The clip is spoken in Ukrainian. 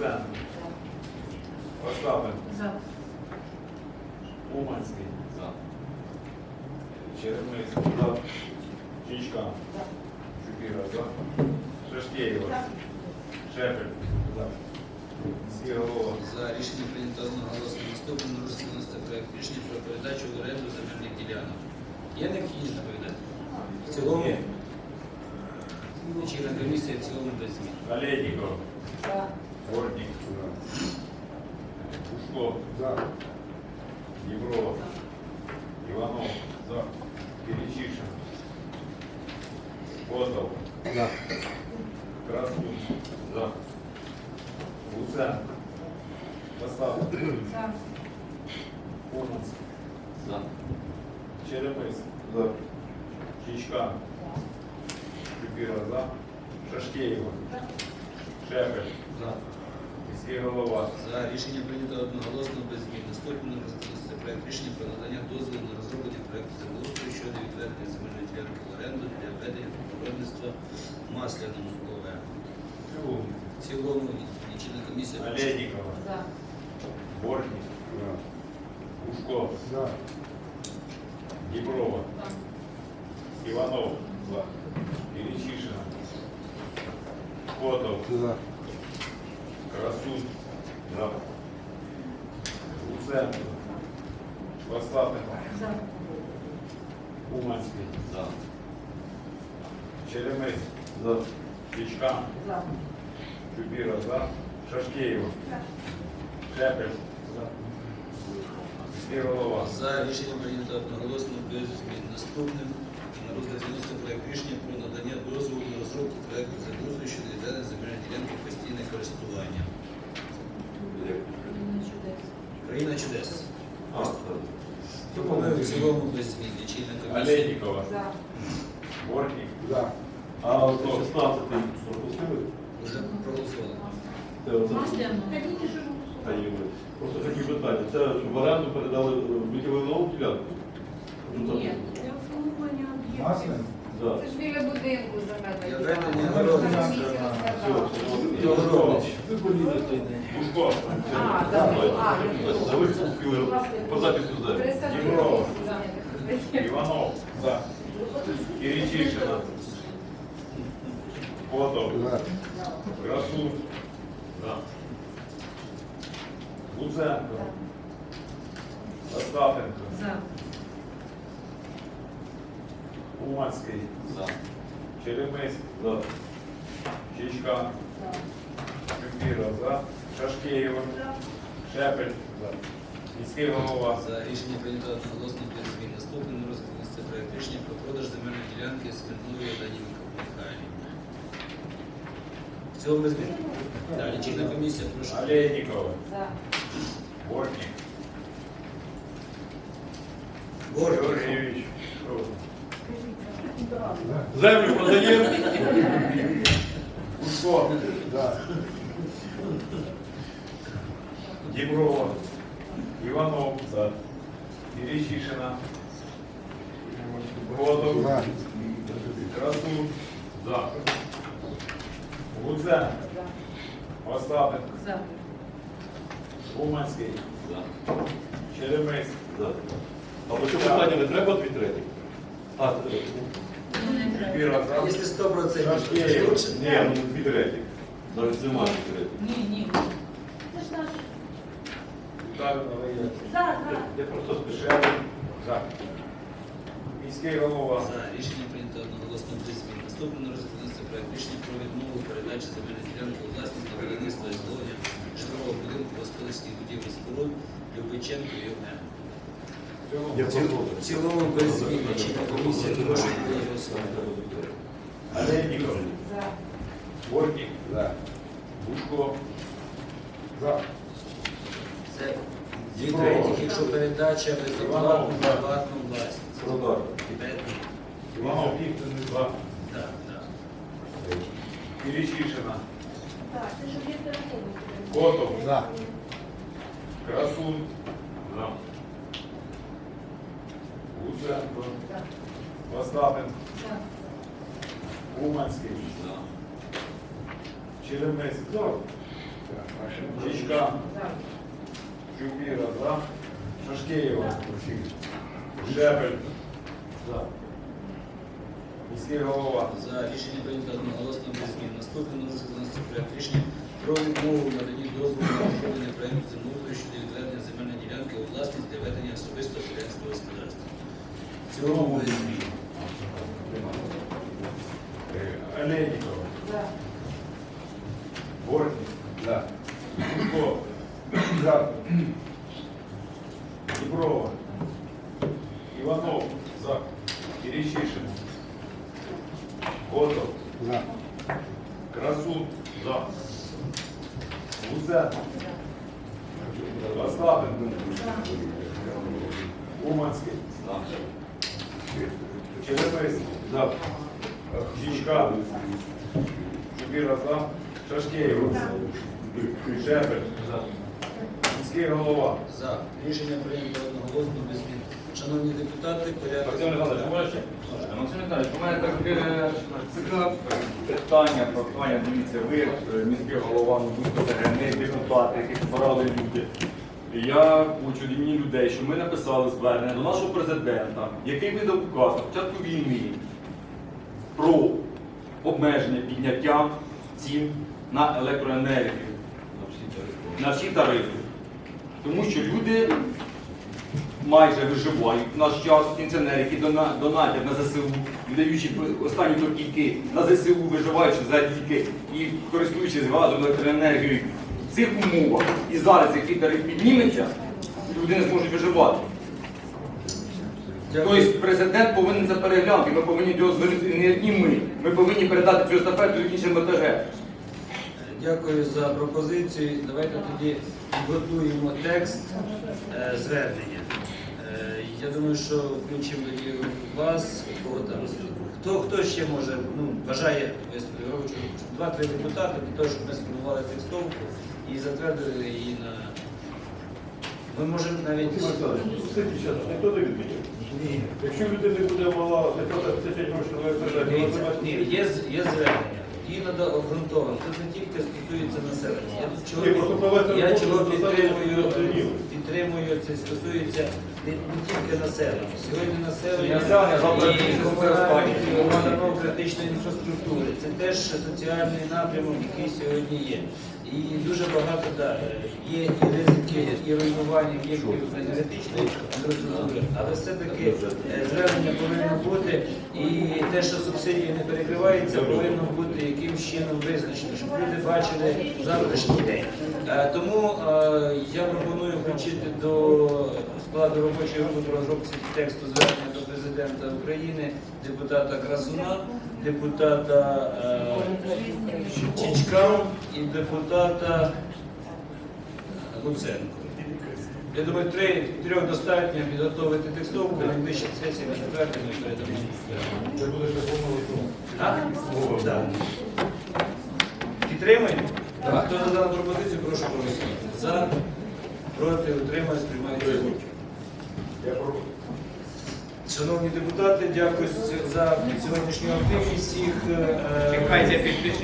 Луценко. Остапенко. За. Уманський. За. Черемис. За. Чичка. Чупіра. За. Шашкеєва. Шепель. За. Міський. За рішення прийнято одноголосно. Наступний на розгляд проект рішення про передачу в оренду земельних ділянок. Є необхідність доповідати? В цілому? Ні. Лічильна комісія в цілому без змін. Олейников. За. Бортник. Пушко. За. Єврова. Іванов. За. Перечишин. Котов. За. Красун. За. Луценко. Поставка. За. Уманський. За. Черемис. За. Чичка. Чупіра. За. Шашкеєва. Шепель. За. Міський голова. За рішення прийнято одноголосно без змін. Наступний винести проект рішення про надання дозволу на розроблення проекту землеустрою щодо відведення земельної ділянки в оренду для ведення виробництва масляному ОВ. Цілому. В цілому лічильна комісія. Олейникова. За. Бортник. Пушко. Діброва. Иванов. За. Перечишина. Котов. За. Красун. За. Луценко. За. Уманський. За. Черемис. За. Чичка. За. Чупіра. За. Шашкеєва. Шепель. За. Міський. За рішення прийнято одноголосно без змін. Наступним на розгляд проект рішення про надання дозволу на розробку проекту землеустрою щодо відведення земельної ділянки в постійне користування. Країна чудес. Країна чудес. А, Пропоную в цілому без змін. Лічильна комісія. Олейникова. За. Бортник. А от 16 пропустили? Вже проголосували. Це от- Масляно. Та ні, ви. Просто такі питання. Це в оренду передали, е, виділили нову ділянку? Ну. Ні. Для обслуговування об'єктів. Маслин? Да. Це ж біля будинку той день. Пушко. А, За виступили по запису за. Пересадити. Иванов. За. Киричишина. Котов. Красун. За. Луценко. Остапенко. За. Уманський. За. Черемис. За. Чичка. Чупіра. За. Шашкеєва. Шепель. За. Міський голова. За рішення прийнято одноголосно без змін. Наступним на розгляд виноситься проект рішення про продаж земельної ділянки Смірнової Дані Михайлівни. В цілому без змін? Так, лічильна комісія, прошу. Олейникова. За. Бортник. Борг. Георгиевич. Землю продаємо. Діброва. Іванов. За. Перечишина. Котов. Красун. За. Луценко. Остапенко. За. Уманський. За. Черемис. За. А по цьому питанню не треба дві треті? А, це- Ну. За. Якщо 100% Шашкеєва. ні, ну дві треті. Навіть немає дві треті. Ні, ні. Віталій Я просто спішу. Шепель. За. Міський голова. За рішення прийнято одноголосно без змін. Наступним на розгляд виноситься проект рішення про відмову передачі земельної ділянки у власність на будівництво і зловлення житлового будинку господарських будівель споруд Любиченко ЮМ. Я В цілому без змін. Лічильна комісія, прошу проголосувати. Олейников. За. Бортник. За. Бушко. За. Це дві третіх, якщо передача безоплатну приватну власність. Продаж. Иванов. За. Так, так. Перечишина. Так, це ж об'єкт. Котов. За. Красун. За. Луценко. За. Уманський. За. Чичка. Чупіра, за. Шашкеєва. Шепель. За. Міський голова. За рішення прийнято одноголосно без змін. Наступний на проект рішення про відмову в наданні дозволу на розроблення проекту землеустрою щодо відведення земельної ділянки у власність для ведення особистого селянського господарства. В цілому без змін. Е, Олейникова. Бортник. За. Бушко. За. Діброва. Іванов. За. Киричишин. Котов. За. Красун. За. Гузен. Остапенко. Уманський. Черемис. За. Жічка. Чубіра за. Шашкеєва. Шепель. За. Міський голова. За. Рішення прийнято одноголосно без змін. Шановні депутати, порядок. Максим Михайлович, можеш? Максим Михайлович, у мене таке питання, прохання, дивіться, ви е, міський голова, ну, ви не депутати, яких збирали люди. Я хочу від імені людей, що ми написали звернення до нашого президента, який видав указ на початку війни про обмеження підняття цін на електроенергію, на всі тарифи. Тому що люди майже виживають в наш час пенсіонери, які донатять на ЗСУ, віддаючи останні копійки на ЗСУ, виживаючи за ліки і користуючись газом електроенергією в цих умовах. І зараз, який тариф підніметься, люди не зможуть виживати. Тобто президент повинен це переглянути, ми повинні до звернути не одні ми. Ми повинні передати цю естафету іншим ОТГ. Дякую за пропозицію. Давайте тоді підготуємо текст е, звернення. Е, я думаю, що включимо тоді вас, кого там. Хто, хто ще може, ну, бажає? Два-три депутати для того, щоб ми сформували текстовку і затвердили її на. Ми можемо навіть. Ніхто не відміняв. Ні. Якщо людина буде мала заплатити гроші на Дивіться, електроенергію, ні, є, з- є звернення. Її треба обґрунтовано. Це не тільки стосується населення. Я чого, Ні, просто провести я роботу чого підтримую, підтримую, це стосується не, тільки населення. Сьогодні населення Населення, завтра бізнес, і критичної інфраструктури. Це теж соціальний напрямок, який сьогодні є. І дуже багато да, є і ризики, і руйнування об'єктів енергетичної інфраструктури, але все-таки е, звернення повинно бути, і те, що субсидії не перекриваються, повинно бути якимсь чином визначено, щоб люди бачили завтрашній день. Е, Тому е, я пропоную включити до складу робочої групи по розробці тексту звернення до президента України депутата Красуна, депутата е, Чичка і депутата Луценко. Я думаю, три, трьох достатньо підготовити текстовку, на найближчій сесії ми затвердимо і передамо. Це буде? Так. Підтримуємо? Хто за дану пропозицію, прошу проголосувати. За, проти, утримались, приймається. Шановні депутати, дякую за сьогоднішню активність всіх. е, підпишіть.